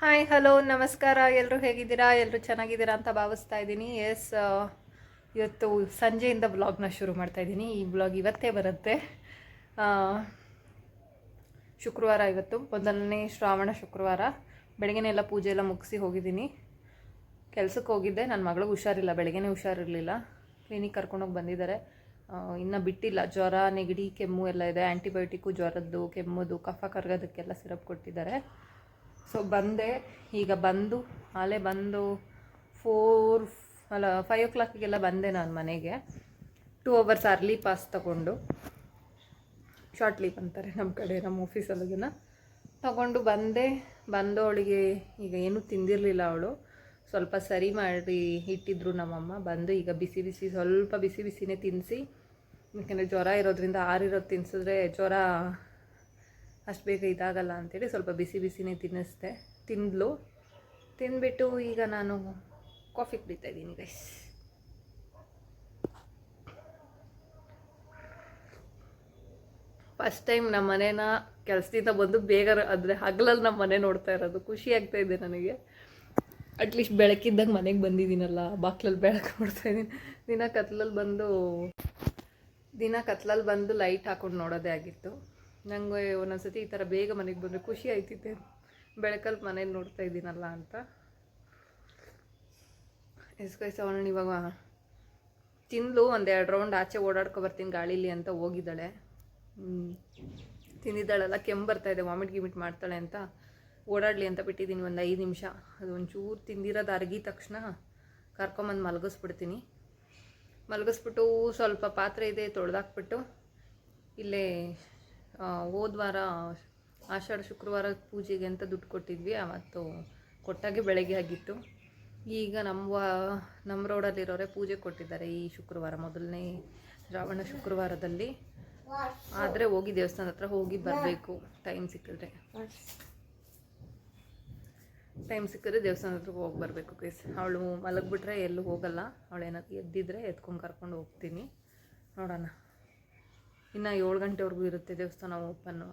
Hi hello ನಮಸ್ಕಾರ. ಎಲ್ಲರೂ ಹೇಗಿದ್ದೀರಾ? ಎಲ್ಲರೂ ಚೆನ್ನಾಗಿದ್ದೀರಾ ಅಂತ ಭಾವಿಸ್ತಾ ಇದ್ದೀನಿ. ಎಸ್ ಇವತ್ತು ಸಂಜೆಯಿಂದ ಬ್ಲಾಗ್ನ ಶುರು ಮಾಡ್ತಾ ಇದ್ದೀನಿ. ಈ ಬ್ಲಾಗ್ ಇವತ್ತೇ ಬರುತ್ತೆ. ಶುಕ್ರವಾರ ಇವತ್ತು. ಮೊದಲನೇ ಶ್ರಾವಣ ಶುಕ್ರವಾರ. ಬೆಳಗ್ಗೆನೆಲ್ಲ ಪೂಜೆ ಎಲ್ಲ ಮುಗಿಸಿ ಹೋಗಿದ್ದೀನಿ. ಕೆಲಸಕ್ಕೆ ಹೋಗಿದ್ದೆ. ನನ್ನ ಮಗಳಿಗೆ ಹುಷಾರಿಲ್ಲ. ಬೆಳಗ್ಗೆನೇ ಹುಷಾರಿರಲಿಲ್ಲ. ಕ್ಲಿನಿಕ್ ಕರ್ಕೊಂಡೋಗಿ ಬಂದಿದ್ದಾರೆ. ಇನ್ನೂ ಬಿಟ್ಟಿಲ್ಲ. ಜ್ವರ, ನೆಗಡಿ, ಕೆಮ್ಮು ಎಲ್ಲ ಇದೆ. ಆ್ಯಂಟಿಬಯೋಟಿಕ್ಕು ಜ್ವರದ್ದು, ಕೆಮ್ಮದು, ಕಫ ಕರಗೋದಕ್ಕೆಲ್ಲ ಸಿರಪ್ ಕೊಟ್ಟಿದ್ದಾರೆ. ಸೊ ಬಂದೆ. ಈಗ ಬಂದು ಅಲ್ಲೇ ಬಂದು ಫೋರ್ ಅಲ್ಲ ಫೈವ್ ಓ ಕ್ಲಾಕಿಗೆಲ್ಲ ಬಂದೆ ನಾನು ಮನೆಗೆ. ಟೂ ಅವರ್ಸ್ ಅರ್ಲಿ ಪಾಸ್ ತಗೊಂಡು ಶಾರ್ಟ್ ಲೀಪ್ ಅಂತಾರೆ ನಮ್ಮ ಕಡೆ ನಮ್ಮ ಆಫೀಸಲ್ಲಿಗಿನ ತಗೊಂಡು ಬಂದೆ. ಬಂದು ಅವಳಿಗೆ ಈಗ ಏನೂ ತಿಂದಿರಲಿಲ್ಲ ಅವಳು. ಸ್ವಲ್ಪ ಸರಿ ಮಾಡಿ ಇಟ್ಟಿದ್ರು ನಮ್ಮಮ್ಮ. ಬಂದು ಈಗ ಬಿಸಿ ಬಿಸಿ, ಸ್ವಲ್ಪ ಬಿಸಿ ಬಿಸಿನೇ ತಿನ್ನಿಸಿ ಯಾಕೆಂದರೆ ಜ್ವರ ಇರೋದ್ರಿಂದ ಆರಿರೋದು ತಿನ್ಸಿದ್ರೆ ಜ್ವರ ಅಷ್ಟು ಬೇಗ ಇದಾಗಲ್ಲ ಅಂತೇಳಿ ಸ್ವಲ್ಪ ಬಿಸಿ ಬಿಸಿನೇ ತಿನ್ನಿಸ್ದೆ. ತಿಂದಲು. ತಿಂದ್ಬಿಟ್ಟು ಈಗ ನಾನು ಕಾಫಿ ಕುಡಿತಾ ಇದ್ದೀನಿ ಗೈಸ್ ಫಸ್ಟ್ ಟೈಮ್ ನಮ್ಮ ಮನೇನ ಕೆಲಸದಿಂದ ಬಂದು ಬೇಗ ಅಂದರೆ ಹಗಲಲ್ಲಿ ನಮ್ಮ ಮನೆ ನೋಡ್ತಾ ಇರೋದು. ಖುಷಿ ಆಗ್ತಾ ಇದೆ ನನಗೆ. ಅಟ್ಲೀಸ್ಟ್ ಬೆಳಕಿದ್ದಾಗ ಮನೆಗೆ ಬಂದಿದ್ದೀನಲ್ಲ. ಬಾಕ್ಲಲ್ಲಿ ಬೆಳಕು ನೋಡ್ತಾ ಇದ್ದೀನಿ. ದಿನ ಕತ್ಲಲ್ಲಿ ಬಂದು, ದಿನ ಕತ್ಲಲ್ಲಿ ಬಂದು ಲೈಟ್ ಹಾಕೊಂಡು ನೋಡೋದೇ ಆಗಿತ್ತು. ನನಗೆ ಒಂದೊಂದ್ಸತಿ ಈ ಥರ ಬೇಗ ಮನೆಗೆ ಬಂದರೆ ಖುಷಿ ಆಯ್ತಿತ್ತೆ ಬೆಳಕಲ್ಲಿ ಮನೇಲಿ ನೋಡ್ತಾ ಇದ್ದೀನಲ್ಲ ಅಂತ. ಎಸ್ಕೈಸ ಅವಳು ಇವಾಗ ತಿಂದ್ಲು, ಒಂದೆರಡು ರೌಂಡ್ ಆಚೆ ಓಡಾಡ್ಕೊ ಬರ್ತೀನಿ ಗಾಳೀಲಿ ಅಂತ ಹೋಗಿದ್ದಾಳೆ. ತಿಂದಿದ್ದಾಳೆಲ್ಲ, ಕೆಮ್ಮು ಬರ್ತಾ ಇದೆ, ವಾಮಿಟ್ ಗಿಮಿಟ್ ಮಾಡ್ತಾಳೆ ಅಂತ. ಓಡಾಡಲಿ ಅಂತ ಬಿಟ್ಟಿದ್ದೀನಿ ಒಂದು ಐದು ನಿಮಿಷ. ಅದು ಒಂಚೂರು ತಿಂದಿರೋದು ಅರಗಿ ತಕ್ಷಣ ಕರ್ಕೊಂಬಂದು ಮಲಗಿಸ್ಬಿಡ್ತೀನಿ. ಮಲಗಿಸ್ಬಿಟ್ಟು ಸ್ವಲ್ಪ ಪಾತ್ರೆ ಇದೆ, ತೊಳೆದಾಕ್ಬಿಟ್ಟು ಇಲ್ಲೇ ಆ, ಹೋದ ಆಷಾಢ ಶುಕ್ರವಾರ ಪೂಜೆಗೆ ಅಂತ ದುಡ್ಡು ಕೊಟ್ಟಿದ್ವಿ. ಅವತ್ತು ಕೊಟ್ಟಾಗೆ ಬೆಳಗ್ಗೆ ಆಗಿತ್ತು. ಈಗ ನಮ್ಮ ನಮ್ಮ ರೋಡಲ್ಲಿರೋರೆ ಪೂಜೆ ಕೊಟ್ಟಿದ್ದಾರೆ ಈ ಶುಕ್ರವಾರ ಮೊದಲನೇ ಶ್ರಾವಣ ಶುಕ್ರವಾರದಲ್ಲಿ. ಆದರೆ ಹೋಗಿ ದೇವಸ್ಥಾನದ ಹತ್ರ ಹೋಗಿ ಬರಬೇಕು. ಟೈಮ್ ಸಿಕ್ಕಿದ್ರೆ. ಟೈಮ್ ಸಿಕ್ಕಿದ್ರೆ ದೇವಸ್ಥಾನದ ಹತ್ರ ಹೋಗಿ ಬರಬೇಕು ಕೇಸ್ ಅವಳು ಮಲಗಿಬಿಟ್ರೆ ಎಲ್ಲೂ ಹೋಗಲ್ಲ. ಅವಳು ಎದ್ದಿದ್ರೆ ಎತ್ಕೊಂಡು ಕರ್ಕೊಂಡು ಹೋಗ್ತೀನಿ. ನೋಡೋಣ. ಇನ್ನು ಏಳು ಗಂಟೆವರೆಗೂ ಇರುತ್ತೆ ದೇವಸ್ಥಾನ ಓಪನ್ನು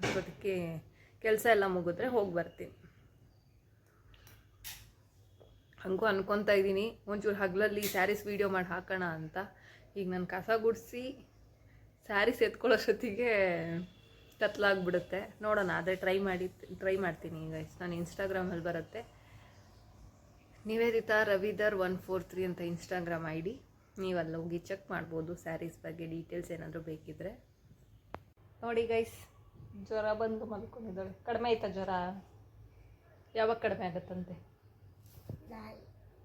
ಅಷ್ಟೊತ್ತಿಗೆ ಕೆಲಸ ಎಲ್ಲ ಮುಗಿದ್ರೆ ಹೋಗಿ ಬರ್ತೀನಿ. ಹಂಗೂ ಅನ್ಕೊತಾ ಇದ್ದೀನಿ, ಒಂಚೂರು ಹಗಲಲ್ಲಿ ಸ್ಯಾರೀಸ್ ವೀಡಿಯೋ ಮಾಡಿ ಹಾಕೋಣ ಅಂತ. ಈಗ ನಾನು ಕಸ ಗುಡಿಸಿ ಸ್ಯಾರೀಸ್ ಎತ್ಕೊಳ್ಳೋಷ್ಟೊತ್ತಿಗೆ ಕತ್ಲಾಗ್ಬಿಡುತ್ತೆ. ನೋಡೋಣ ಆದರೆ ಟ್ರೈ ಮಾಡಿ ಟ್ರೈ ಮಾಡ್ತೀನಿ ಈಗ. ನಾನು ಇನ್ಸ್ಟಾಗ್ರಾಮಲ್ಲಿ ಬರುತ್ತೆ. Nivedita Ravidhar one four three ಅಂತ ಇನ್ಸ್ಟಾಗ್ರಾಮ್ ಐ ಡಿ ನೀವಲ್ಲ ಹೋಗಿ ಚೆಕ್ ಮಾಡ್ಬೋದು ಸ್ಯಾರೀಸ್ ಬಗ್ಗೆ ಡೀಟೇಲ್ಸ್ ಏನಾದರೂ ಬೇಕಿದ್ರೆ. ನೋಡಿ ಗೈಸ್ ಜ್ವರ ಬಂದು ಮಲ್ಕೊಂಡಿದ್ದಾಳೆ. ಕಡಿಮೆ ಆಯ್ತಾ ಜ್ವರ? ಯಾವಾಗ ಕಡಿಮೆ ಆಗುತ್ತಂತೆ?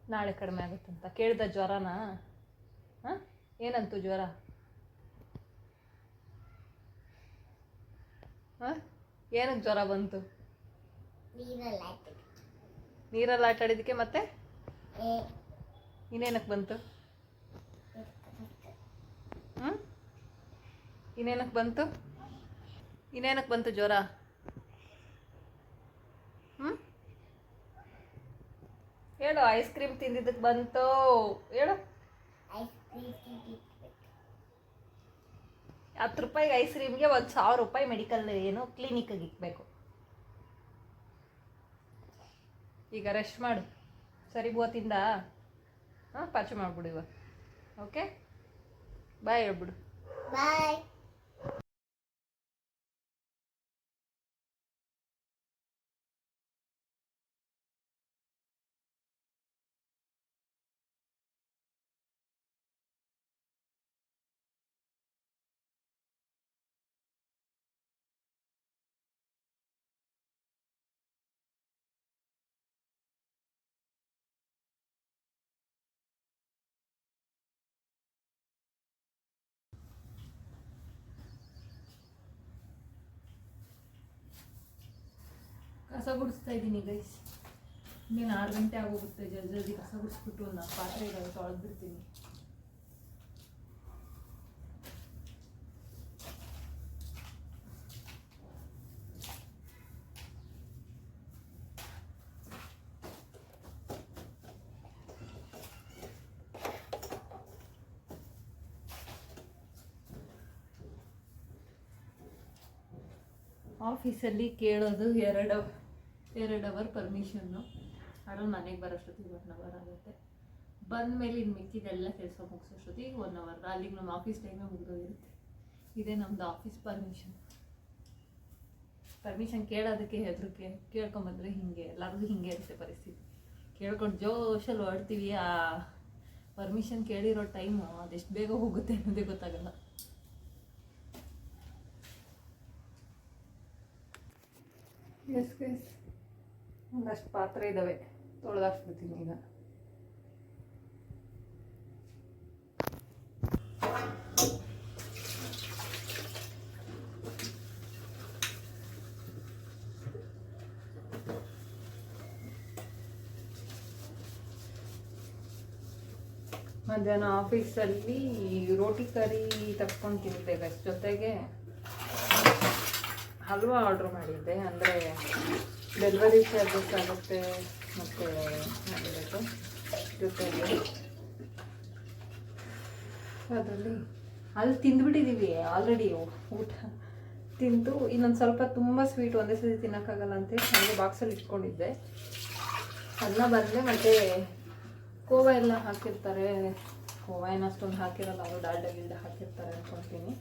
ನಾಳೆ ಕಡಿಮೆ ಆಗುತ್ತಂತ. ಕೇಳ್ದ ಜ್ವರನಾ? ಹಾಂ? ಏನಂತು ಜ್ವರ? ಹಾಂ? ಏನಕ್ಕೆ ಜ್ವರ ಬಂತು? ನೀರಲ್ಲಿ ಆಟ ಆಡಿದ್ದಕ್ಕೆ ಮತ್ತೆ ಇನ್ನೇನಕ್ಕೆ ಬಂತು ಹ್ಞೂ ಇನ್ನೇನಕ್ಕೆ ಬಂತು? ಇನ್ನೇನಕ್ಕೆ ಬಂತು ಜ್ವರ? ಹ್ಞೂ ಹೇಳು ಐಸ್ ಕ್ರೀಮ್ ತಿಂದಿದ್ದಕ್ಕೆ ಬಂತು. ಹೇಳು. ಹತ್ತು ರೂಪಾಯಿಗೆ ಐಸ್ ಕ್ರೀಮ್ಗೆ ಒಂದು ಸಾವಿರ ರೂಪಾಯಿ ಮೆಡಿಕಲ್ ಏನು ಕ್ಲಿನಿಕ್ಗೆ ಇಕ್ಬೇಕು. ಈಗ ರೆಸ್ಟ್ ಮಾಡು. ಸರಿ ಬೋತಿಂದ ಹಾಂ, ಪಾಚು ಮಾಡಿಬಿಡು ಇವಾಗ ಓಕೆ ಬಾಯ್ ಹೇಳ್ಬಿಡು. ಬಾಯ್ ಕಸ ಗುಡಿಸ್ತಾ ಇದ್ದೀನಿ ಗೈಸ್ ಇನ್ನೇನು ಆರು ಗಂಟೆ ಆಗೋಗುತ್ತೆ, ಜಲ್ದಿ ಜಲ್ದಿ ಕಸ ಗುಡಿಸ್ಬಿಟ್ಟು ನಾನು ಪಾತ್ರೆಗಳು ತೊಳೆದ್ಬಿಡ್ತೀನಿ. ಆಫೀಸಲ್ಲಿ ಕೇಳೋದು ಎರಡು ಎರಡು ಅವರ್ ಪರ್ಮಿಷನ್ನು ಅದ್ರಲ್ಲಿ ಮನೆಗೆ ಬರೋಷ್ಟೊತ್ತಿಗೆ ಒನ್ ಅವರ್ ಆಗುತ್ತೆ. ಬಂದಮೇಲೆ ಇನ್ನು ಮಿಕ್ಕಿದೆಲ್ಲ ಕೆಲಸ ಮುಗಿಸೋಷ್ಟೊತ್ತಿಗೆ ಒನ್ ಅವರ್ ಅಲ್ಲಿಗೆ ನಮ್ಮ ಆಫೀಸ್ ಟೈಮೇ ಮುಗಿದೋಗಿರುತ್ತೆ. ಇದೇ ನಮ್ಮದು ಆಫೀಸ್ ಪರ್ಮಿಷನ್ ಪರ್ಮಿಷನ್ ಕೇಳೋದಕ್ಕೆ ಹೆದರಿಕೆ ಕೇಳ್ಕೊಂಬಂದ್ರೆ ಹಿಂಗೆ, ಎಲ್ಲರಿಗೂ ಹಿಂಗೆ ಇರುತ್ತೆ ಪರಿಸ್ಥಿತಿ. ಕೇಳ್ಕೊಂಡು ಜೋಶಲ್ಲಿ ಹೊಡ್ತೀವಿ ಆ ಪರ್ಮಿಷನ್ ಕೇಳಿರೋ ಟೈಮು ಅದೆಷ್ಟು ಬೇಗ ಹೋಗುತ್ತೆ ಅನ್ನೋದೇ ಗೊತ್ತಾಗಲ್ಲ. ಎಸ್ ಎಸ್ ಒಂದಷ್ಟು ಪಾತ್ರೆ ಇದ್ದಾವೆ ತೊಳೆದಾಕ್ಬಿಡ್ತೀನಿ ಈಗ. ಮಧ್ಯಾಹ್ನ ಆಫೀಸಲ್ಲಿ ರೋಟಿ ಕರಿ ತಕ್ಕೊಂಡು guys. ಜೊತೆಗೆ. ಹಲ್ವಾ ಆರ್ಡ್ರ್ ಮಾಡಿದ್ದೆ. ಅಂದರೆ ಡೆಲಿವರಿ ಚಾರ್ಜಸ್ ಆಗುತ್ತೆ ಮತ್ತು ಮಾಡಿರೋದು ಜೊತೆಗೆ ಅದರಲ್ಲಿ. ಅಲ್ಲಿ ತಿಂದ್ಬಿಟ್ಟಿದ್ದೀವಿ ಆಲ್ರೆಡಿ ಊಟ. ತಿಂದು, ಇನ್ನೊಂದು ಸ್ವಲ್ಪ ತುಂಬ ಸ್ವೀಟ್ ಒಂದೇ ಸತಿ ತಿನ್ನೋಕ್ಕಾಗಲ್ಲ ಅಂತೇಳಿ ಹಾಗೆ ಬಾಕ್ಸಲ್ಲಿ ಇಟ್ಕೊಂಡಿದ್ದೆ. ಅನ್ನ ಬಂದರೆ ಮತ್ತು ಕೋವಾ ಎಲ್ಲ ಹಾಕಿರ್ತಾರೆ. ಕೋವಾ ಏನು ಅಷ್ಟೊಂದು ಹಾಕಿರಲ್ಲ ಅವರು ಡಾಲ್ಡ ಗಿಲ್ಡ ಹಾಕಿರ್ತಾರೆ ಅಂದ್ಕೊಳ್ತೀನಿ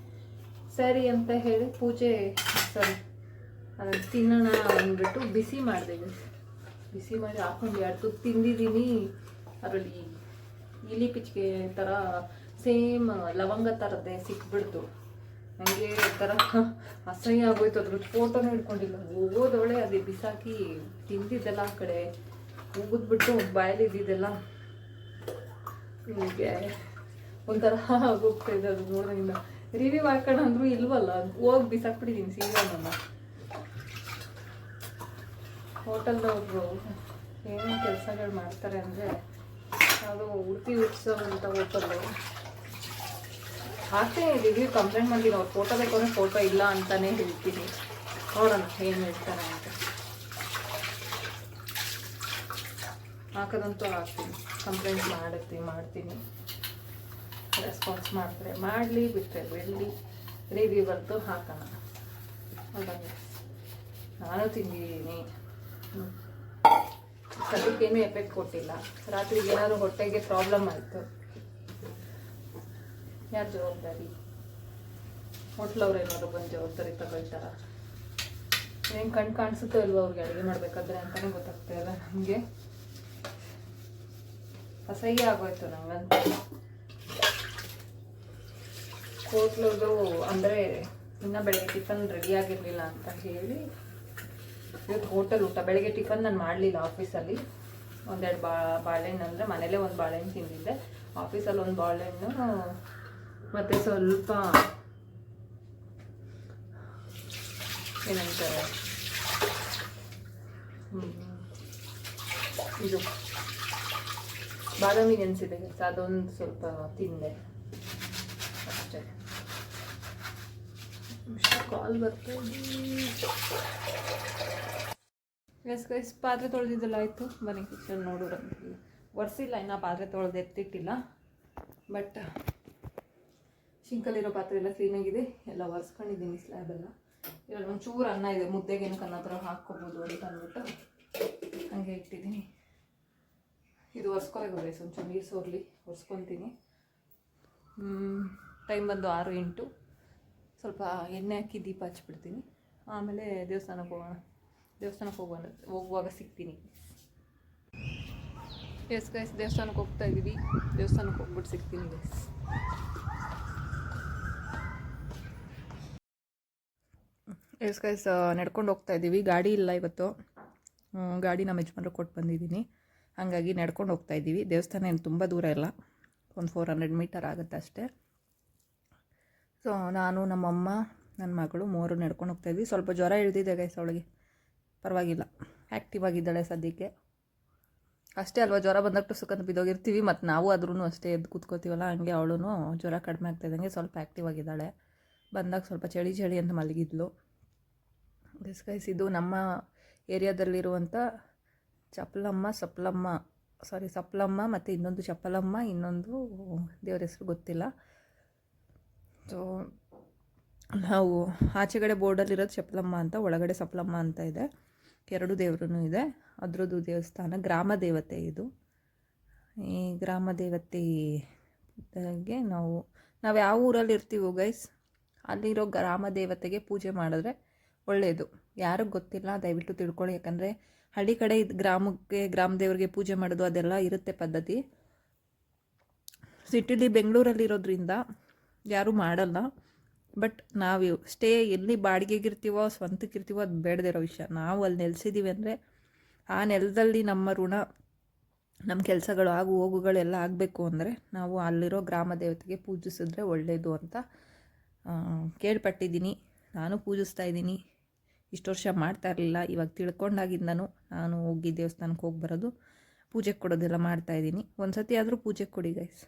ಸರಿ ಅಂತ ಹೇಳಿ ಪೂಜೆ ಸಾರಿ ಅದನ್ನು ತಿನ್ನೋಣ ಅಂದ್ಬಿಟ್ಟು ಬಿಸಿ ಮಾಡಿದೆ ಬಿಸಿ ಮಾಡಿ ಹಾಕೊಂಡು ಎರಡು ತಿಂದಿದ್ದೀನಿ. ಅದರಲ್ಲಿ ಇಲಿ ಪಿಚ್ಕೆ ಥರ ಸೇಮ್ ಲವಂಗ ಥರದ್ದೇ ಸಿಕ್ಬಿಡ್ತು. ನನಗೆ ಥರ ಅಸಹ್ಯ ಆಗೋಯ್ತು. ಅದ್ರ ಫೋಟೋನೂ ಹಿಡ್ಕೊಂಡಿಲ್ಲ. ಹೋಗೋದೊಳೆ ಅದೇ ಬಿಸಾಕಿ ತಿಂದಿದ್ದೆಲ್ಲ ಆ ಕಡೆ. ಉಗಿದ್ಬಿಟ್ಟು ಬಾಯಲ್ಲಿ ಇದ್ದಿದ್ದೆಲ್ಲ. ನಿಮಗೆ ಒಂಥರ ಆಗೋಗ್ತಾ ಇದೆ ಅದು ನೋಡೋದ್ರಿಂದ. ರಿವ್ಯೂ ಹಾಕೋಣ ಅಂದರೂ ಇಲ್ವಲ್ಲ? ಹೋಗಿ ಬಿಸಾಕ್ಬಿಟ್ಟಿದ್ದೀನಿ ಸೀರೆ ನನ್ನ ಹೋಟೆಲ್ದವ್ರು ಏನೇನು ಕೆಲಸಗಳು ಮಾಡ್ತಾರೆ ಅಂದರೆ ಅದು ಉಡುಪಿ ಉತ್ಸವ ಅಂತ ಹೋಟೆಲ್ಲು. ಹಾಕ್ತೀನಿ ರಿವ್ಯೂ ಕಂಪ್ಲೇಂಟ್ ಮಾಡ್ತೀನಿ ಅವ್ರು ಫೋಟೋ ಬೇಕು ಫೋಟೋ ಇಲ್ಲ ಅಂತಾನೆ ಹೇಳ್ತೀನಿ. ನೋಡೋಣ ಏನು ಹೇಳ್ತಾರೆ ಅಂತ. ಹಾಕೋದಂತೂ ಹಾಕ್ತೀನಿ. ಕಂಪ್ಲೇಂಟ್ ಮಾಡುತ್ತೀನಿ ಮಾಡ್ತೀನಿ. ರೆಸ್ಪಾನ್ಸ್ ಮಾಡ್ತಾರೆ. ಮಾಡಲಿ ಬಿಟ್ಟರೆ ಬಿಡಲಿ. ರಿವ್ಯೂ ಬಂತು ಹಾಕೋಣ. ನಾನು ತಿಂದಿದ್ದೀನಿ. ಸದ್ಯಕ್ಕೇನು ಎಫೆಕ್ಟ್ ಕೊಟ್ಟಿಲ್ಲ. ರಾತ್ರಿಗೆ ಏನಾದ್ರು ಹೊಟ್ಟೆಗೆ ಪ್ರಾಬ್ಲಮ್ ಆಯಿತು. ಯಾರು ಜವಾಬ್ದಾರಿ? ಹೋಟ್ಲವ್ರು ಏನಾದ್ರು ಬಂದು ಜವಾಬ್ದಾರಿ ತಗೊಳ್ತಾರ? ಏನು ಕಣ್ ಕಾಣಿಸುತ್ತೋ ಇಲ್ವೋ ಅವ್ರಿಗೆ ಅಡುಗೆ ಮಾಡಬೇಕಾದ್ರೆ ಅಂತಲೇ ಗೊತ್ತಾಗ್ತಾ ಇಲ್ಲ ನಮಗೆ. ಅಸಹ್ಯ ಆಗೋಯ್ತು ನಂಗಂತ ಹೋಟ್ಲದು ಅಂದರೆ ಇನ್ನು ಬೆಳಗ್ಗೆ ಟಿಫನ್ ರೆಡಿ ಆಗಿರಲಿಲ್ಲ ಅಂತ ಹೇಳಿ ಇವತ್ತು ಹೋಟೆಲ್ ಊಟ. ಬೆಳಗ್ಗೆ ಟಿಫನ್ ನಾನು ಮಾಡಲಿಲ್ಲ ಆಫೀಸಲ್ಲಿ. ಒಂದೆರಡು ಬಾ, ಬಾಳೆಹಣ್ಣು ಅಂದರೆ ಮನೇಲೇ ಒಂದು ಬಾಳೆಹಣ್ಣು ತಿಂದಿದ್ದೆ. ಆಫೀಸಲ್ಲಿ ಒಂದು ಬಾಳೆಹಣ್ಣು, ಮತ್ತು ಸ್ವಲ್ಪ ಏನಂತಾರೆ. ಇದು. ಬಾದಾಮಿ ನೆನೆಸಿದೆ ಅದೊಂದು ಸ್ವಲ್ಪ ತಿಂದೆ ಅಷ್ಟೇ ಕಾಲ್ ಬರ್ತಾ ಎಸ್ ಗೈಸ್ ಪಾತ್ರೆ ತೊಳೆದಿದ್ದೆಲ್ಲ ಆಯಿತು. ಬನ್ನಿ, ಕಿಚನ್ ನೋಡೋರು ಒರೆಸಿಲ್ಲ ಇನ್ನು ಪಾತ್ರೆ ತೊಳೆದು ಎತ್ತಿಟ್ಟಿಲ್ಲ. ಬಟ್ ಶಿಂಕಲ್ಲಿರೋ ಪಾತ್ರೆ ಎಲ್ಲ ಕ್ಲೀನಾಗಿದೆ ಎಲ್ಲ ಒರೆಸ್ಕೊಂಡಿದ್ದೀನಿ ಸ್ಲ್ಯಾಬೆಲ್ಲ ಇವಾಗ ಒಂಚೂರು ಅನ್ನ ಇದೆ. ಮುದ್ದೆಗೆ ಏನಕ್ಕೆ ಅನ್ನ ಹಾಕ್ಕೊಬೋದು ಅಂತ ಅಂದ್ಬಿಟ್ಟು ಹಾಗೆ ಇಟ್ಟಿದ್ದೀನಿ. ಇದು ಒರೆಸ್ಕೊಳಗೆ ಗೈಸ್ ಒಂಚೂರು ನೀರು ಸೋರ್ಲಿ. ಒರೆಸ್ಕೊತೀನಿ ಟೈಮ್ ಬಂದು ಆರು, ಎಂಟು. ಸ್ವಲ್ಪ ಎಣ್ಣೆ ಹಾಕಿ ದೀಪ ಹಚ್ಬಿಡ್ತೀನಿ. ಆಮೇಲೆ ದೇವಸ್ಥಾನಕ್ಕೆ ಹೋಗೋಣ. ದೇವಸ್ಥಾನಕ್ಕೆ ಹೋಗೋಣ. ಹೋಗುವಾಗ ಸಿಗ್ತೀನಿ. ಎಸ್ ಗೈಸ್ ದೇವಸ್ಥಾನಕ್ಕೆ ಹೋಗ್ತಾ ಇದ್ದೀವಿ. ದೇವಸ್ಥಾನಕ್ಕೆ ಹೋಗ್ಬಿಟ್ಟು ಸಿಗ್ತೀನಿ ಗೈಸ್ ಎಸ್ ಗೈಸ್ ನಡ್ಕೊಂಡು ಹೋಗ್ತಾ ಇದ್ದೀವಿ. ಗಾಡಿ ಇಲ್ಲ ಇವತ್ತು. ಗಾಡಿ ನಮ್ಮ ಯಜಮಾನ್ರು ಕೊಟ್ಟು ಬಂದಿದ್ದೀನಿ. ಹಾಗಾಗಿ ನಡ್ಕೊಂಡು ಹೋಗ್ತಾ ಇದ್ದೀವಿ. ದೇವಸ್ಥಾನ ಏನು ತುಂಬ ದೂರ ಇಲ್ಲ. ಒಂದು ಫೋರ್ ಹಂಡ್ರೆಡ್ ಮೀಟರ್ ಆಗುತ್ತೆ ಅಷ್ಟೇ. ಸೊ ನಾನು, ನಮ್ಮಮ್ಮ ನನ್ನ ಮಗಳು ಮೂರು ನಡ್ಕೊಂಡು ಹೋಗ್ತಾಯಿದ್ವಿ. ಸ್ವಲ್ಪ ಜ್ವರ ಇಳಿದಿದೆ ಗೈಸ್ ಅವಳಿಗೆ. ಪರವಾಗಿಲ್ಲ. ಆ್ಯಕ್ಟಿವ್ ಆಗಿದ್ದಾಳೆ ಸದ್ಯಕ್ಕೆ. ಅಷ್ಟೇ ಅಲ್ವಾ, ಜ್ವರ ಬಂದಾಗ ಸುಖಂತ ಬಿದ್ದೋಗಿರ್ತೀವಿ. ಮತ್ತು ನಾವು ಆದ್ರೂ ಅಷ್ಟೇ ಎದ್ದು ಕೂತ್ಕೋತೀವಲ್ಲ, ಹಂಗೆ ಅವಳು ಜ್ವರ ಕಡಿಮೆ ಆಗ್ತಾಯಿದ್ದಂಗೆ ಸ್ವಲ್ಪ ಆ್ಯಕ್ಟಿವ್ ಆಗಿದ್ದಾಳೆ. ಬಂದಾಗ ಸ್ವಲ್ಪ ಚಳಿ ಚಳಿ ಅಂತ ಮಲಗಿದ್ಲು. ಗೈಸ್ ಇದು ನಮ್ಮ ಏರಿಯಾದಲ್ಲಿರುವಂಥ ಚಪ್ಪಲಮ್ಮ ಸಪ್ಲಮ್ಮ ಸಾರಿ ಸಪ್ಲಮ್ಮ ಮತ್ತು ಇನ್ನೊಂದು ಚಪ್ಪಲಮ್ಮ, ಇನ್ನೊಂದು ದೇವ್ರ ಹೆಸರು ಗೊತ್ತಿಲ್ಲ. ಸೊ ನಾವು ಆಚೆಗಡೆ ಬೋರ್ಡಲ್ಲಿರೋದು ಚಪ್ಪಲಮ್ಮ ಅಂತ, ಒಳಗಡೆ ಸಪ್ಲಮ್ಮ ಅಂತ ಇದೆ. ಎರಡು ದೇವ್ರೂ ಇದೆ. ಅದರದ್ದು ದೇವಸ್ಥಾನ ಗ್ರಾಮ ದೇವತೆ ಇದು. ಈ ಗ್ರಾಮ ದೇವತೆಗೆ ನಾವು ನಾವು ಯಾವ ಊರಲ್ಲಿ ಇರ್ತೀವೋ ಗೈಸ್ ಅಲ್ಲಿರೋ ಗ್ರಾಮ ದೇವತೆಗೆ ಪೂಜೆ ಮಾಡಿದ್ರೆ ಒಳ್ಳೆಯದು ಯಾರಿಗೂ ಗೊತ್ತಿಲ್ಲ, ದಯವಿಟ್ಟು ತಿಳ್ಕೊಳ್ಳಿ. ಯಾಕಂದರೆ ಹಳ್ಳಿ ಕಡೆ ಇದು ಗ್ರಾಮಕ್ಕೆ, ಗ್ರಾಮ ದೇವರಿಗೆ ಪೂಜೆ ಮಾಡೋದು ಅದೆಲ್ಲ ಇರುತ್ತೆ ಪದ್ಧತಿ. ಸಿಟಿಲಿ ಬೆಂಗಳೂರಲ್ಲಿ ಇರೋದ್ರಿಂದ ಯಾರೂ ಮಾಡಲ್ಲ. ಬಟ್ ನಾವು ಸ್ಟೇ ಎಲ್ಲಿ ಬಾಡಿಗೆಗಿರ್ತೀವೋ, ಸ್ವಂತಕ್ಕಿರ್ತೀವೋ ಅದು ಬೇಡದಿರೋ ವಿಷಯ. ನಾವು ಅಲ್ಲಿ ನೆಲೆಸಿದ್ದೀವಿ ಅಂದರೆ, ಆ ನೆಲದಲ್ಲಿ ನಮ್ಮ ಋಣ ನಮ್ಮ ಕೆಲಸಗಳು, ಆಗು ಹೋಗುಗಳೆಲ್ಲ ಆಗಬೇಕು ಅಂದರೆ, ನಾವು ಅಲ್ಲಿರೋ ಗ್ರಾಮ ದೇವತೆಗೆ ಪೂಜಿಸಿದ್ರೆ ಒಳ್ಳೆಯದು ಅಂತ ಕೇಳ್ಪಟ್ಟಿದ್ದೀನಿ. ನಾನು ಪೂಜಿಸ್ತಾ ಇದ್ದೀನಿ. ಇಷ್ಟು ವರ್ಷ ಮಾಡ್ತಾ ಇರಲಿಲ್ಲ. ಇವಾಗ ತಿಳ್ಕೊಂಡಾಗಿಂದನು ನಾನು ಹೋಗಿ ದೇವಸ್ಥಾನಕ್ಕೆ ಹೋಗಿ ಬರೋದು. ಪೂಜೆ ಕೊಡೋದೆಲ್ಲ ಮಾಡ್ತಾಯಿದ್ದೀನಿ ಒಂದು ಸತಿ ಆದರೂ ಪೂಜೆ ಕೊಡಿ ಗೈಸ್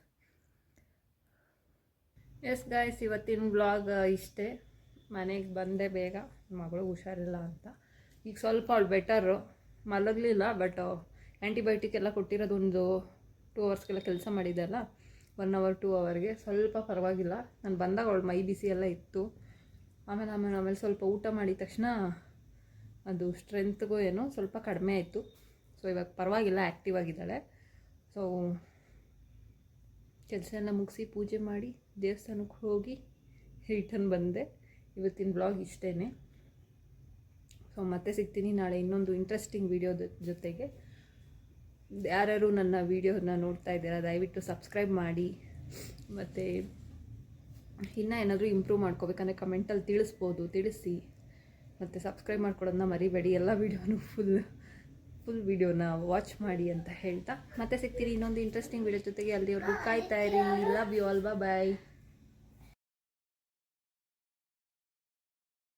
ಎಸ್ ಗಾಯ್ಸ್ ಇವತ್ತಿನ ಬ್ಲಾಗ್ ಇಷ್ಟೇ. ಮನೆಗೆ ಬಂದೆ ಬೇಗ. ಮಗಳು ಹುಷಾರಿಲ್ಲ ಅಂತ. ಈಗ ಸ್ವಲ್ಪ ಅವಳು ಬೆಟರು ಮಲಗಲಿಲ್ಲ ಬಟ್ ಆ್ಯಂಟಿಬಯೋಟಿಕ್ ಎಲ್ಲ ಕೊಟ್ಟಿರೋದು ಒಂದು ಟೂ ಅವರ್ಸ್ಗೆಲ್ಲ ಕೆಲಸ ಮಾಡಿದ್ದೆಲ್ಲ ಒನ್ ಅವರ್ ಟೂ ಅವರ್ಗೆ ಸ್ವಲ್ಪ ಪರವಾಗಿಲ್ಲ. ನಾನು ಬಂದಾಗ ಅವಳು ಮೈ ಬಿಸಿ ಎಲ್ಲ ಇತ್ತು. ಆಮೇಲೆ ಆಮೇಲೆ ಆಮೇಲೆ ಸ್ವಲ್ಪ ಊಟ ಮಾಡಿದ ತಕ್ಷಣ ಅದು ಸ್ಟ್ರೆಂತ್ಗೂ ಏನೋ ಸ್ವಲ್ಪ ಕಡಿಮೆ ಆಯಿತು. ಸೊ ಇವಾಗ ಪರವಾಗಿಲ್ಲ ಆ್ಯಕ್ಟಿವ್ ಆಗಿದ್ದಾಳೆ. ಸೊ ಕೆಲಸ ಎಲ್ಲ ಮುಗಿಸಿ ಪೂಜೆ ಮಾಡಿ ದೇವಸ್ಥಾನಕ್ಕೆ ಹೋಗಿ ರಿಟರ್ನ್ ಬಂದೆ. ಇವತ್ತಿನ ಬ್ಲಾಗ್ ಇಷ್ಟೇ ಸೊ ಮತ್ತೆ ಸಿಗ್ತೀನಿ ನಾಳೆ ಇನ್ನೊಂದು ಇಂಟ್ರೆಸ್ಟಿಂಗ್ ವಿಡಿಯೋದ ಜೊತೆಗೆ. ಯಾರ್ಯಾರು ನನ್ನ ವೀಡಿಯೋನ ನೋಡ್ತಾ ಇದ್ದೀರಾ, ದಯವಿಟ್ಟು ಸಬ್ಸ್ಕ್ರೈಬ್ ಮಾಡಿ. ಮತ್ತು ಇನ್ನೂ ಏನಾದರೂ ಇಂಪ್ರೂವ್ ಮಾಡ್ಕೋಬೇಕಂದ್ರೆ ಕಮೆಂಟಲ್ಲಿ ತಿಳಿಸ್ಬೋದು, ತಿಳಿಸಿ. ಮತ್ತು ಸಬ್ಸ್ಕ್ರೈಬ್ ಮಾಡ್ಕೊಡೋದನ್ನ ಮರಿಬೇಡಿ, ಎಲ್ಲ ವೀಡಿಯೋನು ಫುಲ್ ಫುಲ್ ವಿಡಿಯೋನ ವಾಚ್ ಮಾಡಿ ಅಂತ ಹೇಳ್ತಾ. ಮತ್ತೆ ಸಿಗ್ತೀರಿ ಇನ್ನೊಂದು ಇಂಟ್ರೆಸ್ಟಿಂಗ್ ವಿಡಿಯೋ ಜೊತೆಗೆ. ಅಲ್ಲಿವರೆಗೂ ಕಾಯ್ತಾ ಇರಿ. Love you all bye